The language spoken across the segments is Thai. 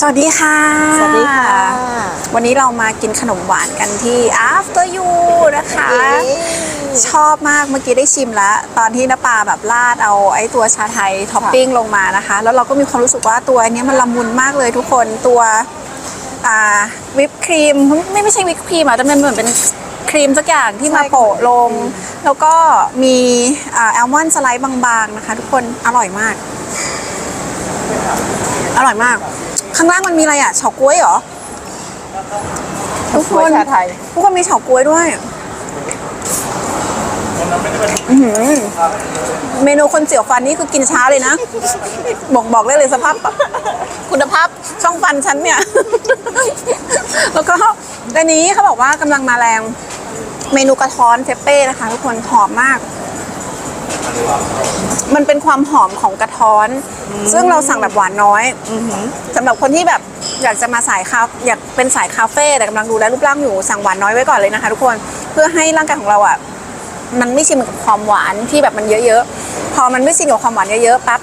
สวัสดีค่ะ สวัสดีค่ะ วันนี้เรามากินขนมหวานกันที่ After You นะคะเย้ชอบมากเมื่อกี้ได้ชิมแล้ว ตอนที่น้าปาแบบราดเอาไอ้ตัวชาไทยท็อปปิ้งลงมานะคะ แล้วเราก็มีความรู้สึกว่าตัวเนี้ยมันละมุนมากเลยทุกคนตัวอ่าวิปครีมไม่ไม่ใช่วิปครีมอะแต่มันเหมือนเป็นครีมสักอย่างที่มาใช่ค่ะโปะลง แล้วก็มีอ่าแอลมอนด์สไลด์บางๆนะคะ ทุกคนอร่อยมาก อร่อยมาก ข้างล่างมันมีอะไรอะเฉาก๊วยเหรอทุกคนชาไทยทุกคนมีเฉาก๊วยด้วยอื้อหือเมนูคนเสียวฟันนี่คือกินช้าเลยนะ บอกบอกได้เลยสภาพ คุณภาพช่องฟันฉันเนี่ย แล้วก็อันนี้เขาบอกว่ากำลังมาแรง เมนูกระท้อนเทปเป้นะคะทุกคนหอมมาก มันเป็นความหอมของกระท้อน ซึ่งเราสั่งแบบหวานน้อยสำหรับคนที่แบบอยากจะมาสายคาอยากเป็นสายคาเฟ่แต่กำลังดูแลรูปร่างอยู่สั่งหวานน้อยไว้ก่อนเลยนะคะ ทุกคนเพื่อให้ร่างกายของเราอะมันไม่ชินกับความหวานที่แบบมันเยอะๆ พอมันไม่ชินกับความหวานเยอะๆปั๊บ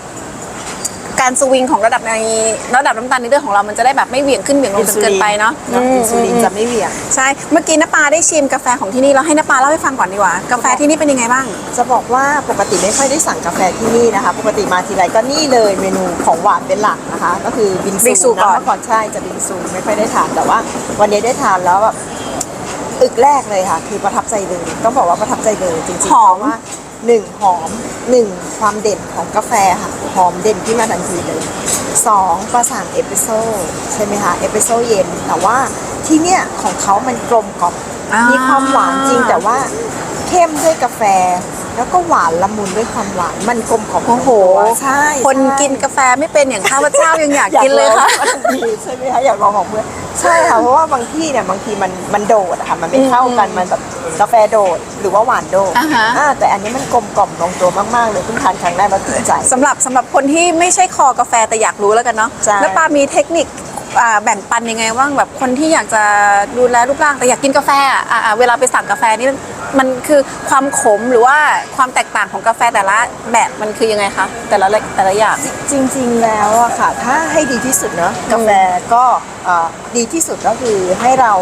การสวิงของระดับในระดับน้ำตาลในเลือดของเรามันจะได้แบบไม่เหวี่ยงขึ้นเหวี่ยงลงจนเกินไปเนาะอินซูลินจะไม่เหวี่ยง ใช่ เมื่อกี้น้าปาได้ชิมกาแฟของที่นี่เราให้น้าปาเล่าให้ฟังก่อนดีกว่า กาแฟที่นี่เป็นยังไงบ้าง จะบอกว่าปกติไม่ค่อยได้สั่งกาแฟที่นี่นะคะ ปกติมาทีไรก็นี่เลยเมนูของหวานเป็นหลักนะคะ ก็คือบิงบิงซูซูก่อน นะเมื่อก่อนใช่จะบิงซูไม่ค่อยได้ทานแต่ว่า วันนี้ได้ทานแล้วแบบอึกแรกเลยค่ะ คือประทับใจเลยต้องบอกว่าประทับใจเลยจริงๆหอม เพราะว่า หนึ่งหอมหนึ่งความเด่นของกาแฟค่ะ หอมเด่นที่มาทันทีเลยสองประสานเอสเปรสโซ่ใช่ไหมคะเอสเปรสโซ่เย็น แต่ว่าที่เนี่ยของเขามันกลมกล่อมอ่ามีมีความหวานจริงแต่ว่าเข้มด้วยกาแฟ แล้วก็หวานละมุนด้วยความหวานมันกลมกล่อมโอ้โห ใช่คนใช่กินกาแฟไม่เป็นอย่างข้าพเจ้ายังอยากกินเลยค่ะอยากลองทันทีใช่ไหมคะอยากลองของเพื่อนใช่ค่ะเพราะว่าบางที่เนี่ยบางทีมันมันโดดอะค่ะมันไม่เข้ากันมันแบบกาแฟโดดหรือว่าหวานโดดอ่าฮะอ่าแต่อันนี้มันกลมกล่อมลงตัวมากๆเลยเพิ่งทานครั้งแรกแล้วติดใจสำหรับสำหรับคนที่ไม่ใช่คอกาแฟแต่อยากรู้แล้วกันเนาะใช่แล้วปามีเทคนิคอ่า แบ่งปันยังไงว่างแบบคนที่อยากจะดูแลรูปร่างแต่อยากกินกาแฟอะอ่าอ่าเวลาไปสั่งกาแฟนี่มันคือความขมหรือว่าความแตกต่างของกาแฟแต่ละแบบมันคือยังไงคะแต่ละแต่ละอย่างจริง ๆ แล้วอะค่ะ ถ้าให้ดีที่สุดเนาะกาแฟก็ดีที่สุดก็คือให้เรา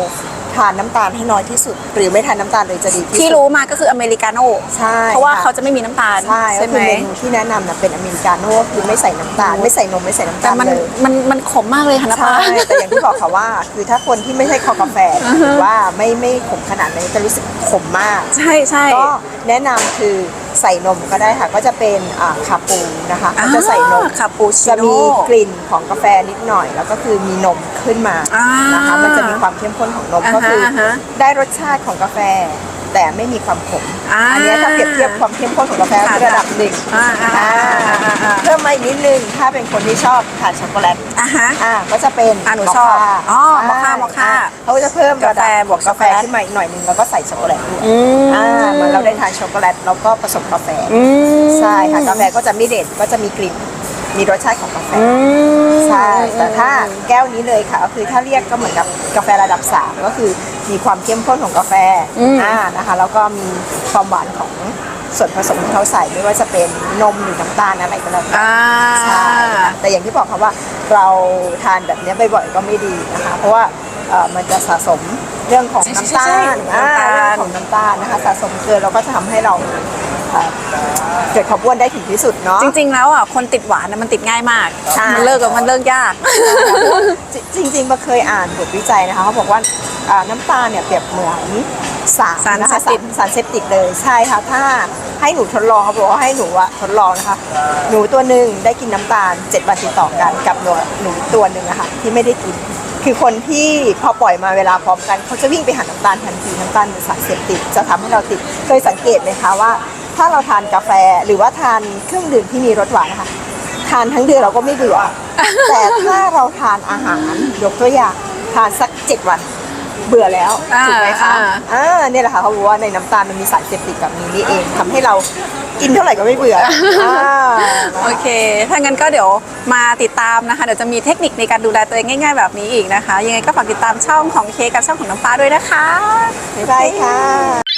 านน้ำตาลให้น้อยที่สุด หรือไม่ทานน้ำตาลเลยจะดีที่สุดที่รู้มาก็คืออเมริกาโน่ใช่เพราะว่าค่เขาจะไม่มีน้ำตาลใช่ก็ไหคืมอเมนูที่แนะนำนะเป็นอเมริกาโน่คือไม่ใส่น้ำตาล ไม่ใส่นมไม่ใส่น้ำแต่ตาลมันเลย มันมันขมมากเลยค่ะนะใช่ปาแต่อย่างที่บอกค่ะว่า คือถ้าคนที่ไม่ใช่คอกาแฟหรือว่าไม่ไม่ขมขนาดนี้นจะรู้สึกขมมาก ใช่ใช่ ก็แนะนำคือ ใส่นมก็ได้ค่ะ ก็จะเป็นอ่าคาปูนะคะอ่าก็จะใส่นมคาปูชิจะโน่มีกลิ่นของกาแฟนิดหน่อย แล้วก็คือมีนมขึ้นมาอ่านนะคะมันจะมีความเข้มข้นของนมอ่าฮะก็คืออาฮะได้รสชาติของกาแฟ แต่ไม่มีความขมอ่าอันเนี้ยถ้าเปรียบเทียบความเข้มข้นของกาแฟค่ะคือระดับหนึ่งอ่าอ่าอ่าอ่าอ่า อ่าเพิ่มมาอีกนิดนึงถ้าเป็นคนที่ชอบทานช็อกโกแลตอะฮะ อ่าก็จะเป็นอ่าหนูชอบมค่อ๋อใช่มอคค่ามอคค่าเขาก็จะเพิ่มระดักาแฟบวกช็อกโกแลต ขึ้นมาอีกหน่อยนึงแล้วก็ใส่ช็อกโกแลตด้วยอืมอ่าเหมือนเราได้ทานช็อกโกแลตแล้วก็ผสมกาแฟ อืม ใช่ค่ะกาแฟก็จะไม่เด่นก็จะมีกลิ่น มีรสชาติของกาแฟอืมใช่ แต่ถ้าแก้วนี้เลยค่ะก็คือถ้าเรียกก็เหมือนกับกาแฟระดับสามก็คือมีความเข้มข้นของกาแฟอืมอ่านะคะแล้วก็มีความหวานของส่วนผสมที่เขาใส่ไม่ว่าจะเป็นนมหรือน้ำตาลอะไรก็แล้วแต่อ่าใช่ค่ะแต่อย่างที่บอกค่ะว่าเราทานแบบเนี้ยบ่อยๆก็ไม่ดีนะคะ เพราะว่าเอ่อมันจะสะสมเรื่องของน้ำตาใช่ลใช่อ่าน้ำตาลเรื่องของน้ำตาลนะคะสะสมเกินเราก็จะทำให้เรา เอ่อเกิดความอ้วนได้ถึงที่สุดเนาะจริง ๆ แล้วอะคนติดหวานนะมันติดง่ายมากใช่มันเลิกกับมันเลิกยากจริงจริงๆมาเคยอ่านบทวิจัยนะคะเขาบอกว่าอ่าน้ำตาลเนี่ยเปรียบเหมือนสารสารนะคะเสพติดสารเสพติดเลยใช่ค่ะถ้าให้หนูทดลองเขาบอกว่าให้หนูอะทดลองนะคะ หนูตัวหนึ่งได้กินน้ำตาล7วันติดต่อกันกับหนูหนูตัวหนึ่งอะค่ะที่ไม่ได้กิน คือคนที่พอปล่อยมาเวลาพร้อมกันเขาจะวิ่งไปหาน้ำตาลทันทีน้ำตาลเป็นสารเสพติดจะทำให้เราติดเคยสังเกตไหมคะว่า ถ้าเราทานกาแฟหรือว่าทานเครื่องดื่มที่มีรสหวานนะคะทานทั้งเดือนเราก็ไม่เบื่อ แต่ถ้าเราทานอาหารยกตัวอย่างทานสักเจ็ดวันเบื่อแล้วอ่าถูกไหมคะอ่าอ่าเนี่ยแหละค่ะเขาบอกว่าในน้ำตาลมันมีสารเสพติดแบบนี้นี่เองทำให้เรากินเท่าไหร่ก็ไม่เบื่ออ่าโอเค ถ้างั้นก็เดี๋ยวมาติดตามนะคะ เดี๋ยวจะมีเทคนิคในการดูแลตัวเองง่าย ๆ แบบนี้อีกนะคะ ยังไงก็ฝากติดตามช่องของเคกับช่องของน้ำฟ้าด้วยนะคะบ๊ายบายค่ะ